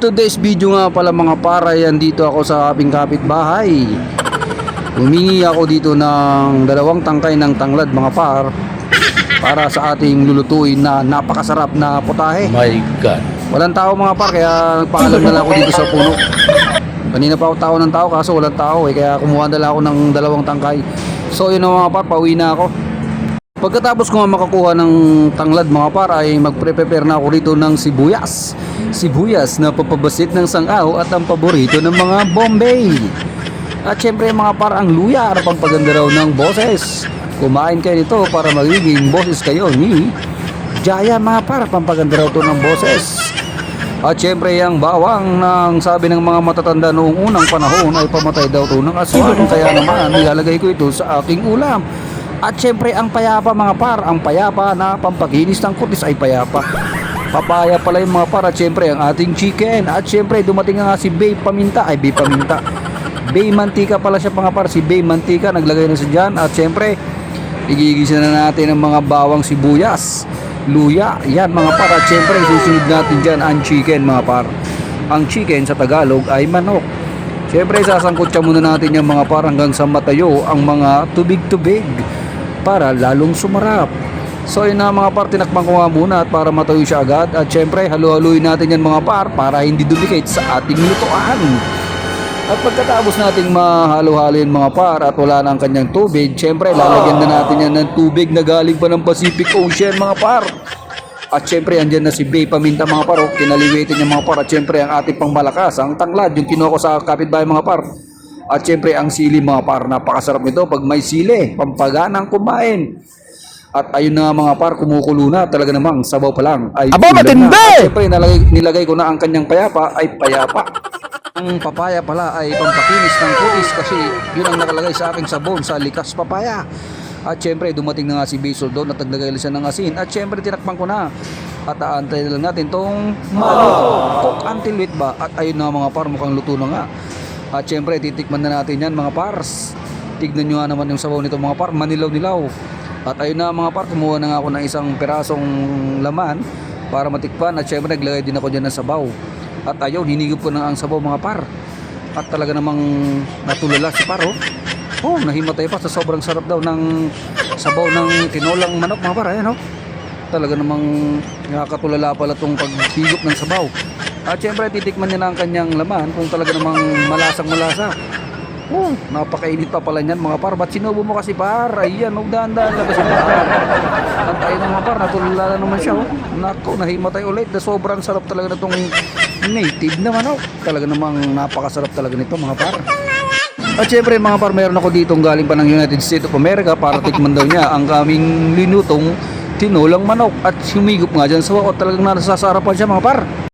Today's video nga pala mga para yan dito ako sa aking kapitbahay. Humingi ako dito ng dalawang tangkay ng tanglad mga par para sa ating lulutuin na napakasarap na potahe. My God. Walang tao mga par kaya nagpaalam na lang ako dito sa puno. Kanina pa ako tao ng tao kaso walang tao eh kaya kumuha na lang ako ng dalawang tangkay. So yun na mga par, pauwi na ako. Pagkatapos ko nga makakuha ng tanglad mga par ay magpre-prepare na ako rito ng sibuyas. Sibuyas na papabasit ng sangaw at ang paborito ng mga Bombay. At syempre mga par ang luya para pampaganda raw ng boses. Kumain kayo nito para magiging boses kayo ni Jaya mga par pampaganda raw to ng boses. At syempre ang bawang ng sabi ng mga matatanda noong unang panahon ay pamatay daw to ng aswang kaya naman nilalagay ko ito sa aking ulam. At syempre ang payapa mga par, ang payapa na pampaginis ng kutis ay payapa. Papaya pala yung mga par at syempre ang ating chicken. At syempre dumating nga si Bay Paminta, ay Bay Paminta. Bay Mantika pala siya mga par, si Bay Mantika naglagay na siya dyan. At syempre igigisa na natin ang mga bawang sibuyas, luya, yan mga par. At syempre susunod natin dyan ang chicken mga par. Ang chicken sa Tagalog ay manok. Siyempre, sasangkot siya muna natin yung mga par hanggang sa matayo ang mga tubig-tubig para lalong sumarap. So yun na mga par, tinakpan ko nga muna at para matayo siya agad. At syempre, halu-haluin natin yan mga par para hindi duplicate sa ating lutuan. At pagkatapos nating mahalo-halo yung mga par at wala na ang kanyang tubig, syempre lalagyan na natin yan ng tubig na galing pa ng Pacific Ocean mga par. At syempre andyan na si Bay Paminta mga par, oh. kinaliwitin yung mga par at syempre ang ating pangmalakas, ang tanglad, yung kinuha ko sa kapitbahay mga par. At syempre ang sili mga par, napakasarap nito pag may sili, pampaganang kumain. At ayun na mga par, kumukulo na talaga namang sabaw pa lang. Ay, Aba, matindi! na. At syempre nilagay, nilagay ko na ang kanyang payapa ay payapa. Ang papaya pala ay pampakinis ng kutis kasi yun ang nakalagay sa aking sabon sa likas papaya. At syempre dumating na nga si Basil doon at naglagay siya ng asin. At syempre tinakpan ko na. At aantay na lang natin tong maluto. Cook until wait ba? At ayun na mga par mukhang luto na nga. At syempre titikman na natin yan mga pars. Tignan nyo nga naman yung sabaw nito mga par. Manilaw-nilaw. At ayun na mga par, kumuha na nga ako ng isang pirasong laman para matikpan. At syempre naglagay din ako dyan ng sabaw. At ayun, hinigop ko na ang sabaw mga par. At talaga namang natulala si par oh. Oh, nahimatay pa sa sobrang sarap daw ng sabaw ng tinolang manok mga par. Ayan oh. Talaga namang nakakatulala pala tong paghigop ng sabaw. At syempre titikman niya na ang kanyang laman kung talaga namang malasang malasa. Oh, napakainit pa pala niyan mga par. Ba't sinubo mo kasi par? Ayan, magdaan-daan ka kasi par. Ayun na mga par, natulala na naman siya. Oh. Naku, nahimatay ulit. Na sobrang sarap talaga na itong native naman. Oh. Talaga namang napakasarap talaga nito mga par. At syempre mga par, meron ako dito galing pa ng United States of America para tikman daw niya ang kaming linutong tinulang manok. At humigop nga dyan sa so, talagang nasasarapan siya mga par.